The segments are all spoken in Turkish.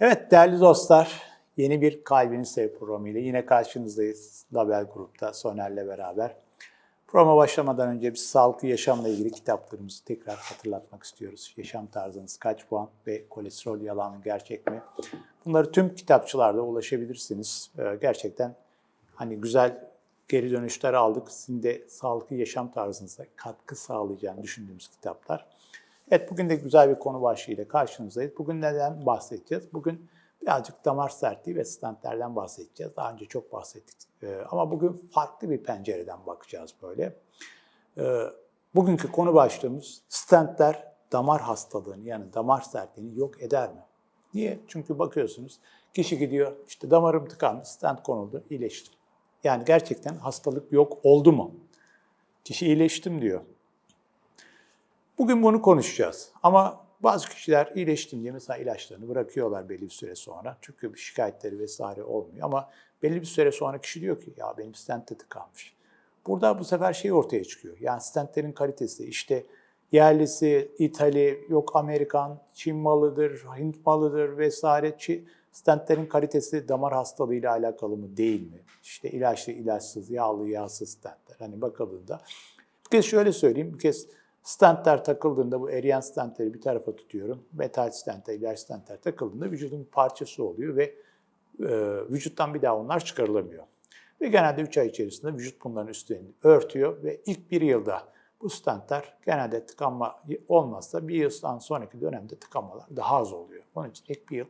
Evet değerli dostlar, yeni bir Kalbini Sev programı ile yine karşınızdayız Label Grup'ta Soner'le beraber. Programa başlamadan önce biz sağlıklı yaşamla ilgili kitaplarımızı tekrar hatırlatmak istiyoruz. Yaşam tarzınız kaç puan ve kolesterol yalan mı gerçek mi? Bunları tüm kitapçılarda ulaşabilirsiniz. Ee, gerçekten hani güzel geri dönüşler aldık. Sizin de sağlıklı yaşam tarzınıza katkı sağlayacağını düşündüğümüz kitaplar. Evet bugün de güzel bir konu başlığıyla karşınızdayız. Bugün neden bahsedeceğiz? Bugün birazcık damar sertliği ve stentlerden bahsedeceğiz. Daha önce çok bahsettik. Ee, ama bugün farklı bir pencereden bakacağız böyle. Ee, bugünkü konu başlığımız stentler damar hastalığını yani damar sertliğini yok eder mi? Niye? Çünkü bakıyorsunuz kişi gidiyor işte damarım tıkandı, stent konuldu, iyileştim. Yani gerçekten hastalık yok oldu mu? Kişi iyileştim diyor. Bugün bunu konuşacağız. Ama bazı kişiler iyileştim diye mesela ilaçlarını bırakıyorlar belli bir süre sonra. Çünkü şikayetleri vesaire olmuyor. Ama belli bir süre sonra kişi diyor ki ya benim stent de tıkanmış. Burada bu sefer şey ortaya çıkıyor. Yani stentlerin kalitesi işte yerlisi, İtali, yok Amerikan, Çin malıdır, Hint malıdır vesaire. Stentlerin kalitesi damar hastalığıyla alakalı mı değil mi? İşte ilaçlı, ilaçsız, yağlı, yağsız stentler. Hani bakıldığında. Bir kez şöyle söyleyeyim, bir kez stentler takıldığında bu eriyen stentleri bir tarafa tutuyorum. Metal stentler, ilaç stentler takıldığında vücudun bir parçası oluyor ve e, vücuttan bir daha onlar çıkarılamıyor. Ve genelde 3 ay içerisinde vücut bunların üstlerini örtüyor ve ilk bir yılda bu stentler genelde tıkanma olmazsa bir yıldan sonraki dönemde tıkanmalar daha az oluyor. Onun için ilk bir yıl,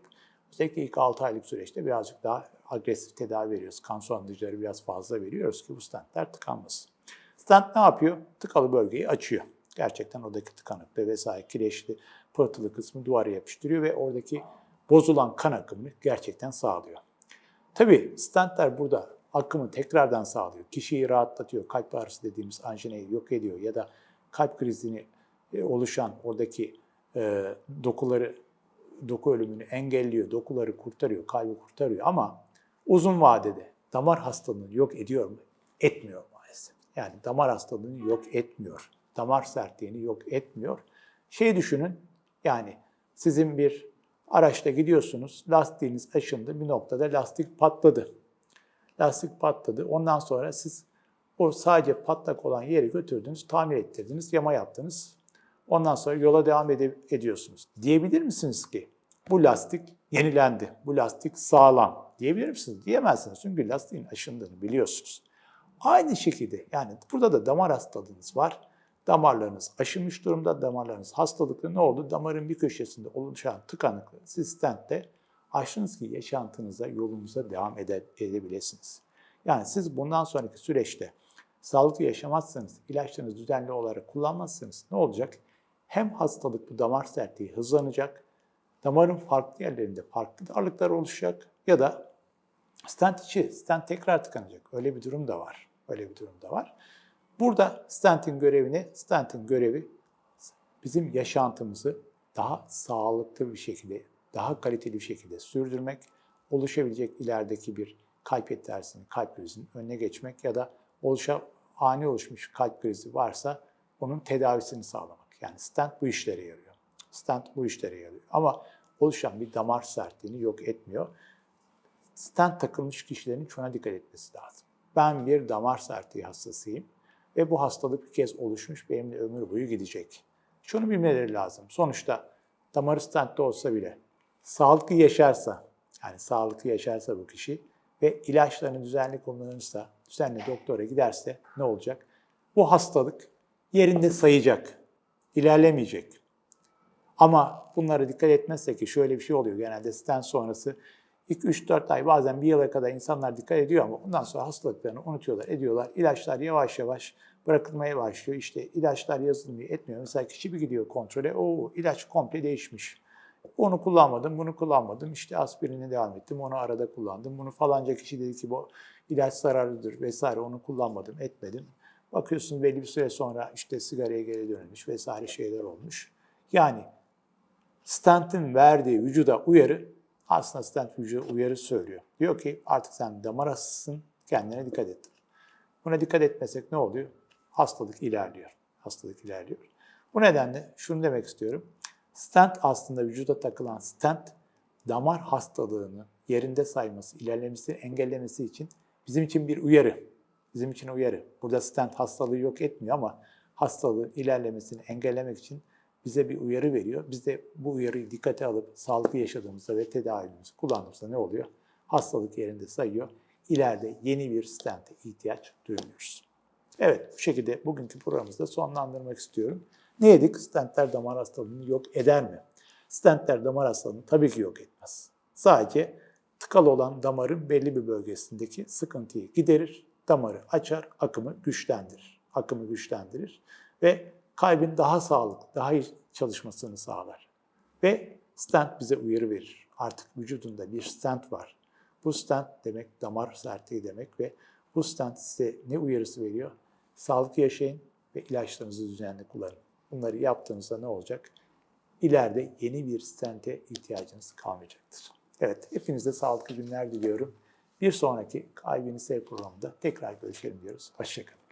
özellikle ilk 6 aylık süreçte birazcık daha agresif tedavi veriyoruz. Kan sulandırıcıları biraz fazla veriyoruz ki bu stentler tıkanmasın. Stent ne yapıyor? Tıkalı bölgeyi açıyor. Gerçekten oradaki tıkanıklığı vesaire kireçli, pırtılı kısmı duvara yapıştırıyor ve oradaki bozulan kan akımını gerçekten sağlıyor. Tabii stentler burada akımı tekrardan sağlıyor. Kişiyi rahatlatıyor. Kalp ağrısı dediğimiz anjineyi yok ediyor ya da kalp krizini e, oluşan oradaki e, dokuları doku ölümünü engelliyor, dokuları kurtarıyor, kalbi kurtarıyor ama uzun vadede damar hastalığını yok ediyor mu? Etmiyor maalesef. Yani damar hastalığını yok etmiyor. Damar sertliğini yok etmiyor. Şey düşünün, yani sizin bir araçta gidiyorsunuz, lastiğiniz aşındı, bir noktada lastik patladı. Lastik patladı. Ondan sonra siz o sadece patlak olan yeri götürdünüz, tamir ettirdiniz, yama yaptınız. Ondan sonra yola devam ede- ediyorsunuz. Diyebilir misiniz ki bu lastik yenilendi, bu lastik sağlam diyebilir misiniz? Diyemezsiniz çünkü lastiğin aşındığını biliyorsunuz. Aynı şekilde yani burada da damar hastalığınız var. Damarlarınız aşınmış durumda, damarlarınız hastalıklı ne oldu? Damarın bir köşesinde oluşan tıkanıklığı siz stentle açtınız ki yaşantınıza, yolunuza devam ede, edebilirsiniz. Yani siz bundan sonraki süreçte sağlıklı yaşamazsanız, ilaçlarınızı düzenli olarak kullanmazsanız ne olacak? Hem hastalıklı damar sertliği hızlanacak, damarın farklı yerlerinde farklı darlıklar oluşacak ya da stent içi, stent tekrar tıkanacak. Öyle bir durum da var. Öyle bir durum da var. Burada stentin görevini, stentin görevi bizim yaşantımızı daha sağlıklı bir şekilde, daha kaliteli bir şekilde sürdürmek, oluşabilecek ilerideki bir kalp yetersini, kalp krizinin önüne geçmek ya da oluşa, ani oluşmuş kalp krizi varsa onun tedavisini sağlamak. Yani stent bu işlere yarıyor. Stent bu işlere yarıyor. Ama oluşan bir damar sertliğini yok etmiyor. Stent takılmış kişilerin şuna dikkat etmesi lazım. Ben bir damar sertliği hastasıyım ve bu hastalık bir kez oluşmuş benimle ömür boyu gidecek. Şunu bilmeleri lazım. Sonuçta damarı stentte olsa bile sağlıklı yaşarsa, yani sağlıklı yaşarsa bu kişi ve ilaçlarını düzenli kullanırsa, düzenli doktora giderse ne olacak? Bu hastalık yerinde sayacak, ilerlemeyecek. Ama bunlara dikkat etmezse ki şöyle bir şey oluyor genelde stent sonrası ilk 3-4 ay bazen bir yıla kadar insanlar dikkat ediyor ama ondan sonra hastalıklarını unutuyorlar, ediyorlar. İlaçlar yavaş yavaş bırakılmaya başlıyor. İşte ilaçlar yazılmıyor, etmiyor. Mesela kişi bir gidiyor kontrole, o ilaç komple değişmiş. Onu kullanmadım, bunu kullanmadım. İşte aspirine devam ettim, onu arada kullandım. Bunu falanca kişi dedi ki bu ilaç zararlıdır vesaire, onu kullanmadım, etmedim. Bakıyorsun belli bir süre sonra işte sigaraya geri dönülmüş vesaire şeyler olmuş. Yani stentin verdiği vücuda uyarı aslında stent vücuda uyarı söylüyor. Diyor ki artık sen damar hastasısın, kendine dikkat et. Buna dikkat etmesek ne oluyor? Hastalık ilerliyor. Hastalık ilerliyor. Bu nedenle şunu demek istiyorum. Stent aslında vücuda takılan stent damar hastalığını yerinde sayması, ilerlemesini engellemesi için bizim için bir uyarı. Bizim için uyarı. Burada stent hastalığı yok etmiyor ama hastalığın ilerlemesini engellemek için bize bir uyarı veriyor. Biz de bu uyarıyı dikkate alıp sağlıklı yaşadığımızda ve tedavimizi kullandığımızda ne oluyor? Hastalık yerinde sayıyor. İleride yeni bir stente ihtiyaç duymuyoruz. Evet, bu şekilde bugünkü programımızda sonlandırmak istiyorum. Ne dedik? Stentler damar hastalığını yok eder mi? Stentler damar hastalığını tabii ki yok etmez. Sadece tıkalı olan damarın belli bir bölgesindeki sıkıntıyı giderir, damarı açar, akımı güçlendirir. Akımı güçlendirir ve kalbin daha sağlıklı, daha iyi çalışmasını sağlar. Ve stent bize uyarı verir. Artık vücudunda bir stent var. Bu stent demek damar sertliği demek ve bu stent size ne uyarısı veriyor? Sağlıklı yaşayın ve ilaçlarınızı düzenli kullanın. Bunları yaptığınızda ne olacak? İleride yeni bir stente ihtiyacınız kalmayacaktır. Evet, hepinize sağlıklı günler diliyorum. Bir sonraki Kalbini Sev programında tekrar görüşelim diyoruz. Hoşçakalın.